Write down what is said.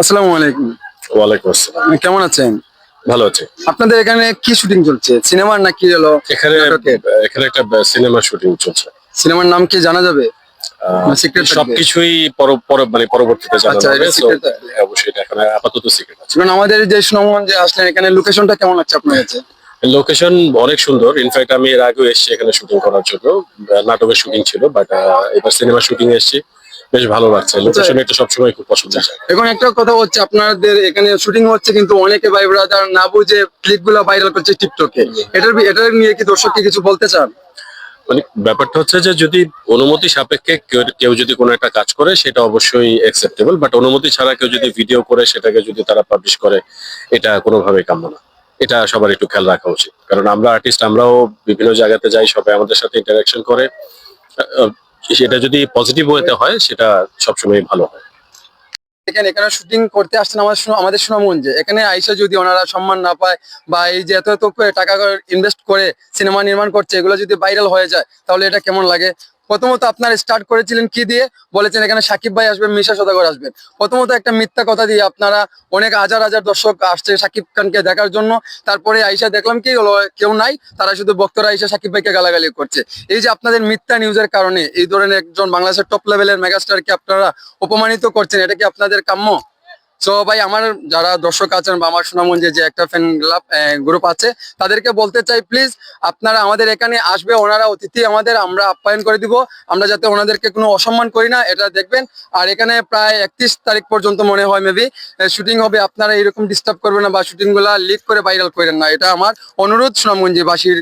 আসসালামু আলাইকুম। ওয়ালাইকুম আসসালাম। কেমন আছেন? ভালো আছে। আপনাদের এখানে কি শুটিং চলছে? সিনেমার নাকি হলো এখানে? এখানে একটা সিনেমা শুটিং চলছে। সিনেমার নাম কি জানা যাবে? আহ, না, সবকিছুই মানে পরবর্তীতে জানা আচ্ছা, যাবে থাকবে। অবশ্যই এখানে আপাতত সিক্রেট আছে। কারণ আমাদের যে সুনামগঞ্জে আসলেন এখানে লোকেশনটা কেমন লাগছে আপনার কাছে? লোকেশন অনেক সুন্দর। ইনফ্যাক্ট আমি এর আগেও এসেছি এখানে শুটিং করার জন্য। নাটকের শুটিং ছিল বাট এবার সিনেমা শুটিং এসেছি। বেশ ভালো লাগছে। লোকেশন এটা সবসময় খুব পছন্দ এখন একটা কথা হচ্ছে আপনাদের এখানে শুটিং হচ্ছে কিন্তু অনেকে ভাই ব্রাদার না বুঝে ক্লিপগুলো ভাইরাল করছে টিকটকে এটার এটার নিয়ে কি দর্শককে কিছু বলতে চান? মানে ব্যাপারটা হচ্ছে যে যদি অনুমতি সাপেক্ষে কেউ- যদি কোনো একটা কাজ করে সেটা অবশ্যই অ্যাকসেপ্টেবল বাট অনুমতি ছাড়া কেউ যদি ভিডিও করে সেটাকে যদি তারা পাবলিশ করে এটা কোনোভাবেই কাম্য না। এটা সবার একটু খেয়াল রাখা উচিত। কারণ আমরা আর্টিস্ট আমরাও বিভিন্ন জায়গাতে যাই সবাই আমাদের সাথে ইন্টারাকশন করে। সেটা যদি পজিটিভ ওয়েতে হয়, সেটা সবসময় ভালো হয়। এখানে এখানে শুটিং করতে আসছেন আমাদের সুনা- আমাদের সুনামগঞ্জে। এখানে আইসা যদি ওনারা সম্মান না পায় বা এই যে এত এত টাকা ইনভেস্ট করে সিনেমা নির্মাণ করছে, এগুলো যদি ভাইরাল হয়ে যায়, তাহলে এটা কেমন লাগে? প্রথমত আপনার স্টার্ট করেছিলেন কি দিয়ে? বলেছেন এখানে সাকিব ভাই আসবেন, মিশা সদাগর আসবেন। প্রথমত একটা মিথ্যা কথা দিয়ে আপনারা অনেক হাজার হাজার দর্শক আসছে সাকিব খানকে দেখার জন্য। তারপরে আইসা দেখলাম কি হলো কেউ নাই, তারা শুধু বক্তরা আইসা সাকিব ভাইকে গালাগালি করছে। এই যে আপনাদের মিথ্যা নিউজের কারণে এই ধরনের একজন বাংলাদেশের টপ লেভেলের মেগাস্টারকে আপনারা অপমানিত করছেন, এটা কি আপনাদের কাম্য? সো ভাই, আমার যারা দর্শক আছেন বা আমার সুনামগঞ্জে যে একটা ফ্যান ক্লাব গ্রুপ আছে, তাদেরকে বলতে চাই প্লিজ আপনারা আমাদের এখানে আসবে, ওনারা অতিথি আমাদের, আমরা আপ্যায়ন করে দিব। আমরা যাতে ওনাদেরকে কোনো অসম্মান করি না, এটা দেখবেন। আর এখানে প্রায় একত্রিশ তারিখ পর্যন্ত মনে হয় মেবি শুটিং হবে। আপনারা এরকম ডিস্টার্ব করবেন না বা শুটিংগুলা লিক করে ভাইরাল করেন না। এটা আমার অনুরোধ সুনামগঞ্জে বাসীর